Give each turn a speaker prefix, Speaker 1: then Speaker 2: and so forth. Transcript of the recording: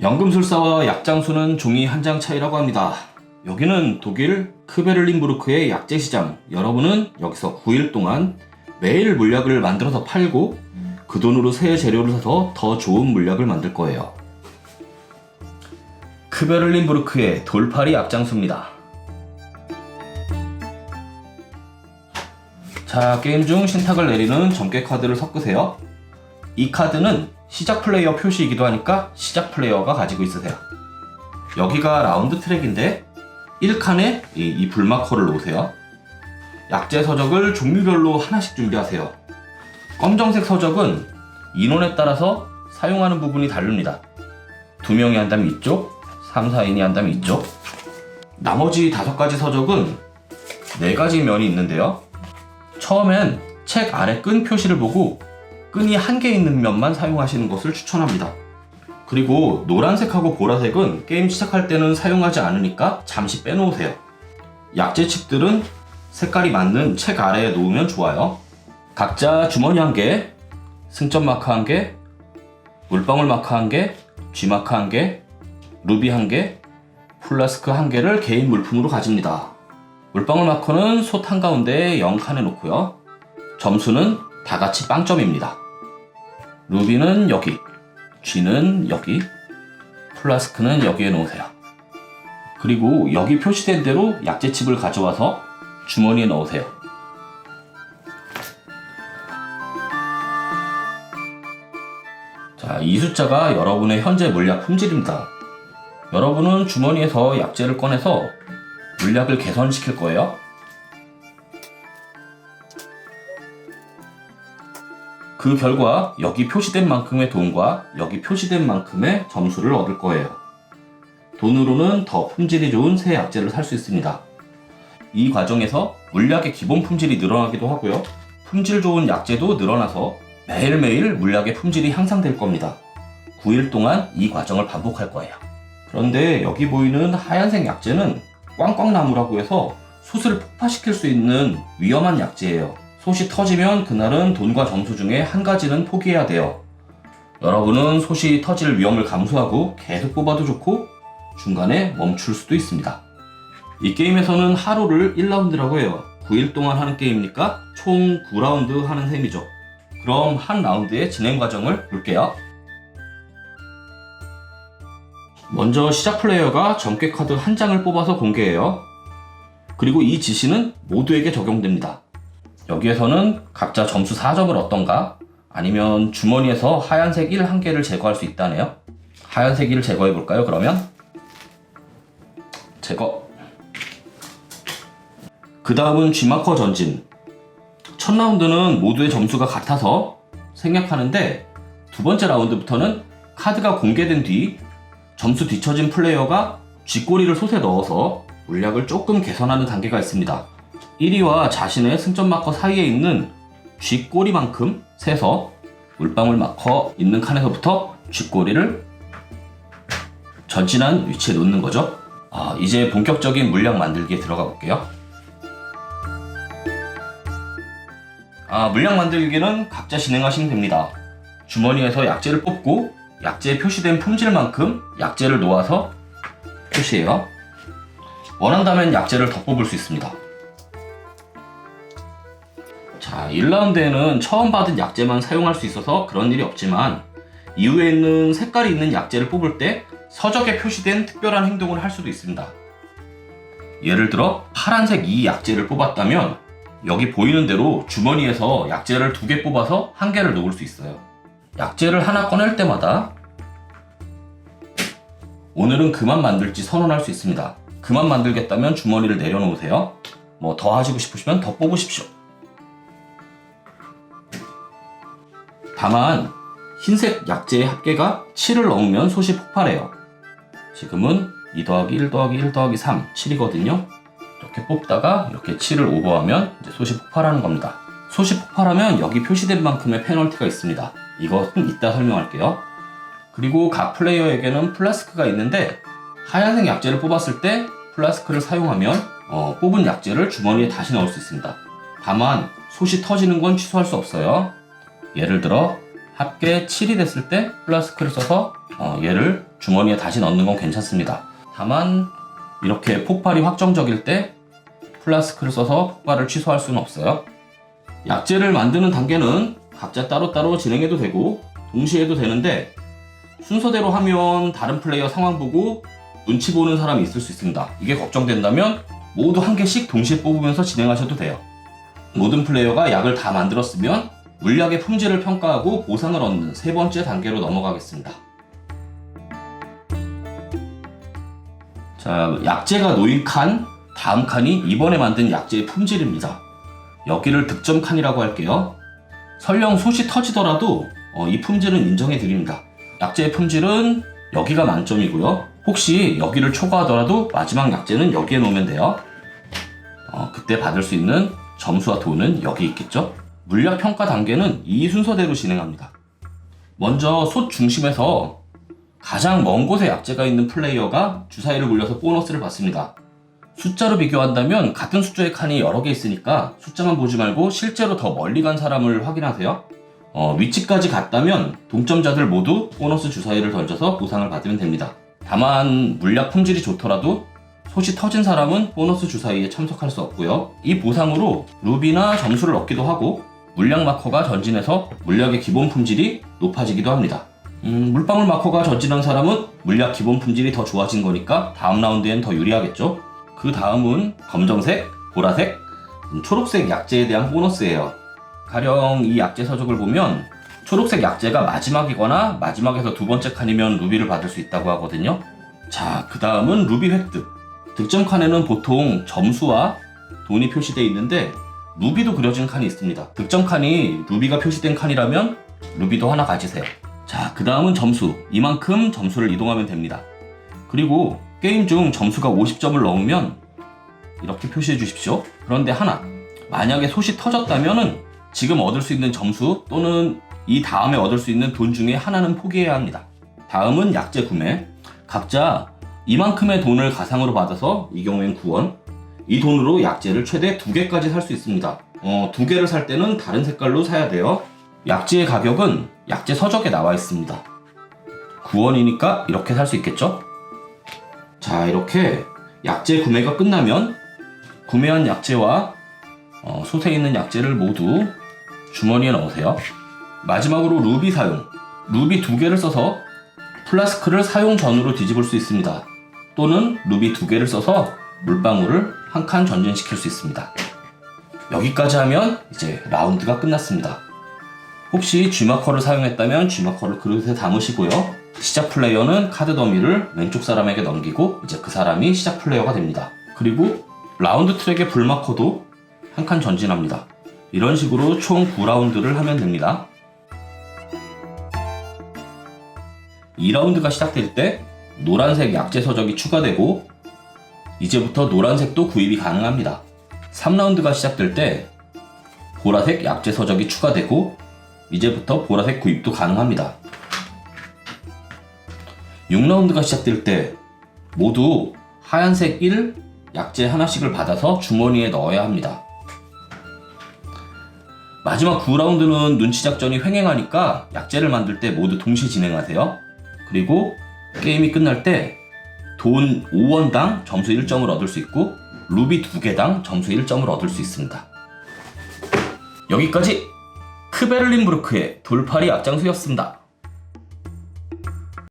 Speaker 1: 연금술사와 약장수는 종이 한 장 차이라고 합니다. 여기는 독일 크베를린부르크의 약재 시장. 여러분은 여기서 9일 동안 매일 물약을 만들어서 팔고 그 돈으로 새 재료를 사서 더 좋은 물약을 만들 거예요. 크베를린부르크의 돌팔이 약장수입니다. 자, 게임 중 신탁을 내리는 점괘 카드를 섞으세요. 이 카드는 시작 플레이어 표시이기도 하니까 시작 플레이어가 가지고 있으세요. 여기가 라운드 트랙인데 1칸에 이, 이 불마커를 놓으세요. 약재 서적을 종류별로 하나씩 준비하세요. 검정색 서적은 인원에 따라서 사용하는 부분이 다릅니다. 두 명이 한다면 이쪽, 3, 4인이 한다면 이쪽. 나머지 다섯 가지 서적은 네 가지 면이 있는데요. 처음엔 책 아래 끈 표시를 보고 끈이 한 개 있는 면만 사용하시는 것을 추천합니다. 그리고 노란색하고 보라색은 게임 시작할 때는 사용하지 않으니까 잠시 빼놓으세요. 약재 칩들은 색깔이 맞는 책 아래에 놓으면 좋아요. 각자 주머니 한 개, 승점 마크 한 개, 물방울 마크 한 개, G 마크 한 개, 루비 한 개, 플라스크 한 개를 개인 물품으로 가집니다. 물방울 마커는 솥 한가운데에 0칸에 놓고요. 점수는 다 같이 빵점입니다. 루비는 여기, G는 여기, 플라스크는 여기에 놓으세요. 그리고 여기 표시된 대로 약재칩을 가져와서 주머니에 넣으세요. 자, 이 숫자가 여러분의 현재 물약 품질입니다. 여러분은 주머니에서 약재를 꺼내서 물약을 개선시킬 거예요. 그 결과 여기 표시된 만큼의 돈과 여기 표시된 만큼의 점수를 얻을 거예요. 돈으로는 더 품질이 좋은 새 약재를 살 수 있습니다. 이 과정에서 물약의 기본 품질이 늘어나기도 하고요. 품질 좋은 약재도 늘어나서 매일매일 물약의 품질이 향상될 겁니다. 9일 동안 이 과정을 반복할 거예요. 그런데 여기 보이는 하얀색 약재는 꽝꽝나무라고 해서 솥을 폭파시킬 수 있는 위험한 약재예요. 솥이 터지면 그날은 돈과 점수 중에 한 가지는 포기해야 돼요. 여러분은 솥이 터질 위험을 감수하고 계속 뽑아도 좋고 중간에 멈출 수도 있습니다. 이 게임에서는 하루를 1라운드라고 해요. 9일 동안 하는 게임이니까 총 9라운드 하는 셈이죠. 그럼 한 라운드의 진행 과정을 볼게요. 먼저 시작 플레이어가 점괘 카드 한 장을 뽑아서 공개해요. 그리고 이 지시는 모두에게 적용됩니다. 여기에서는 각자 점수 4점을 얻던가 아니면 주머니에서 하얀색 1 한 개를 제거할 수 있다네요. 하얀색 1을 제거해 볼까요, 그러면? 제거. 그 다음은 G마커 전진. 첫 라운드는 모두의 점수가 같아서 생략하는데 두 번째 라운드부터는 카드가 공개된 뒤 점수 뒤처진 플레이어가 쥐꼬리를 솥에 넣어서 물약을 조금 개선하는 단계가 있습니다. 1위와 자신의 승점 마커 사이에 있는 쥐꼬리만큼 세서 물방울 마커 있는 칸에서부터 쥐꼬리를 전진한 위치에 놓는 거죠. 아, 이제 본격적인 물약 만들기에 들어가 볼게요. 아, 물약 만들기는 각자 진행하시면 됩니다. 주머니에서 약재를 뽑고 약재에 표시된 품질만큼 약재를 놓아서 표시해요. 원한다면 약재를 더 뽑을 수 있습니다. 자, 1라운드에는 처음 받은 약재만 사용할 수 있어서 그런 일이 없지만 이후에 있는 색깔이 있는 약재를 뽑을 때 서적에 표시된 특별한 행동을 할 수도 있습니다. 예를 들어 파란색 이 약재를 뽑았다면 여기 보이는 대로 주머니에서 약재를 두 개 뽑아서 한 개를 놓을 수 있어요. 약재를 하나 꺼낼 때마다 오늘은 그만 만들지 선언할 수 있습니다. 그만 만들겠다면 주머니를 내려놓으세요. 뭐 더 하시고 싶으시면 더 뽑으십시오. 다만 흰색 약재의 합계가 7을 넘으면 솥이 폭발해요. 지금은 2 더하기 1 더하기 1 더하기 3, 7이거든요. 이렇게 뽑다가 이렇게 7을 오버하면 이제 솥이 폭발하는 겁니다. 솥이 폭발하면 여기 표시된 만큼의 페널티가 있습니다. 이것은 이따 설명할게요. 그리고 각 플레이어에게는 플라스크가 있는데 하얀색 약재를 뽑았을 때 플라스크를 사용하면 어, 뽑은 약재를 주머니에 다시 넣을 수 있습니다. 다만 솥이 터지는 건 취소할 수 없어요. 예를 들어 합계 7이 됐을 때 플라스크를 써서 어, 얘를 주머니에 다시 넣는 건 괜찮습니다. 다만 이렇게 폭발이 확정적일 때 플라스크를 써서 폭발을 취소할 수는 없어요. 약재를 만드는 단계는 각자 따로따로 진행해도 되고 동시에 해도 되는데 순서대로 하면 다른 플레이어 상황 보고 눈치 보는 사람이 있을 수 있습니다. 이게 걱정된다면 모두 한 개씩 동시에 뽑으면서 진행하셔도 돼요. 모든 플레이어가 약을 다 만들었으면 물약의 품질을 평가하고 보상을 얻는 세 번째 단계로 넘어가겠습니다. 자, 약재가 놓인 칸, 다음 칸이 이번에 만든 약재의 품질입니다. 여기를 득점 칸이라고 할게요. 설령 솥이 터지더라도 어, 이 품질은 인정해 드립니다. 약재의 품질은 여기가 만점이고요. 혹시 여기를 초과하더라도 마지막 약재는 여기에 놓으면 돼요. 어, 그때 받을 수 있는 점수와 돈은 여기 있겠죠? 물약 평가 단계는 이 순서대로 진행합니다. 먼저 솥 중심에서 가장 먼 곳에 약재가 있는 플레이어가 주사위를 굴려서 보너스를 받습니다. 숫자로 비교한다면 같은 숫자의 칸이 여러 개 있으니까 숫자만 보지 말고 실제로 더 멀리 간 사람을 확인하세요. 어, 위치까지 갔다면 동점자들 모두 보너스 주사위를 던져서 보상을 받으면 됩니다. 다만 물약 품질이 좋더라도 솥이 터진 사람은 보너스 주사위에 참석할 수 없고요. 이 보상으로 루비나 점수를 얻기도 하고 물약 마커가 전진해서 물약의 기본 품질이 높아지기도 합니다. 음, 물방울 마커가 전진한 사람은 물약 기본 품질이 더 좋아진 거니까 다음 라운드엔 더 유리하겠죠. 그 다음은 검정색, 보라색, 음, 초록색 약재에 대한 보너스예요. 가령 이 약재 서적을 보면 초록색 약재가 마지막이거나 마지막에서 두 번째 칸이면 루비를 받을 수 있다고 하거든요. 자, 그 다음은 루비 획득. 득점 칸에는 보통 점수와 돈이 표시되어 있는데 루비도 그려진 칸이 있습니다. 득점 칸이 루비가 표시된 칸이라면 루비도 하나 가지세요. 자, 그 다음은 점수. 이만큼 점수를 이동하면 됩니다. 그리고 게임 중 점수가 50점을 넘으면 이렇게 표시해 주십시오. 그런데 하나. 만약에 솥이 터졌다면은 지금 얻을 수 있는 점수 또는 이 다음에 얻을 수 있는 돈 중에 하나는 포기해야 합니다. 다음은 약재 구매. 각자 이만큼의 돈을 가상으로 받아서 이 경우엔 9원. 이 돈으로 약재를 최대 두 개까지 살 수 있습니다. 어, 두 개를 살 때는 다른 색깔로 사야 돼요. 약재의 가격은 약재 서적에 나와 있습니다. 9원이니까 이렇게 살 수 있겠죠? 자, 이렇게 약재 구매가 끝나면 구매한 약재와 어, 솥에 있는 약재를 모두 주머니에 넣으세요. 마지막으로 루비 사용. 루비 두 개를 써서 플라스크를 사용 전으로 뒤집을 수 있습니다. 또는 루비 두 개를 써서 물방울을 한 칸 전진시킬 수 있습니다. 여기까지 하면 이제 라운드가 끝났습니다. 혹시 G마커를 사용했다면 G마커를 그릇에 담으시고요. 시작 플레이어는 카드 더미를 왼쪽 사람에게 넘기고 이제 그 사람이 시작 플레이어가 됩니다. 그리고 라운드 트랙의 불마커도 한 칸 전진합니다. 이런 식으로 총 9라운드를 하면 됩니다. 2라운드가 시작될 때 노란색 약재 서적이 추가되고 이제부터 노란색도 구입이 가능합니다. 3라운드가 시작될 때 보라색 약재 서적이 추가되고 이제부터 보라색 구입도 가능합니다. 6라운드가 시작될 때 모두 하얀색 1 약재 하나씩을 받아서 주머니에 넣어야 합니다. 마지막 9라운드는 눈치 작전이 횡행하니까 약재를 만들 때 모두 동시에 진행하세요. 그리고 게임이 끝날 때 돈 5원당 점수 1점을 얻을 수 있고 루비 2개당 점수 1점을 얻을 수 있습니다. 여기까지 크베를린부르크의 돌팔이 앞장수였습니다.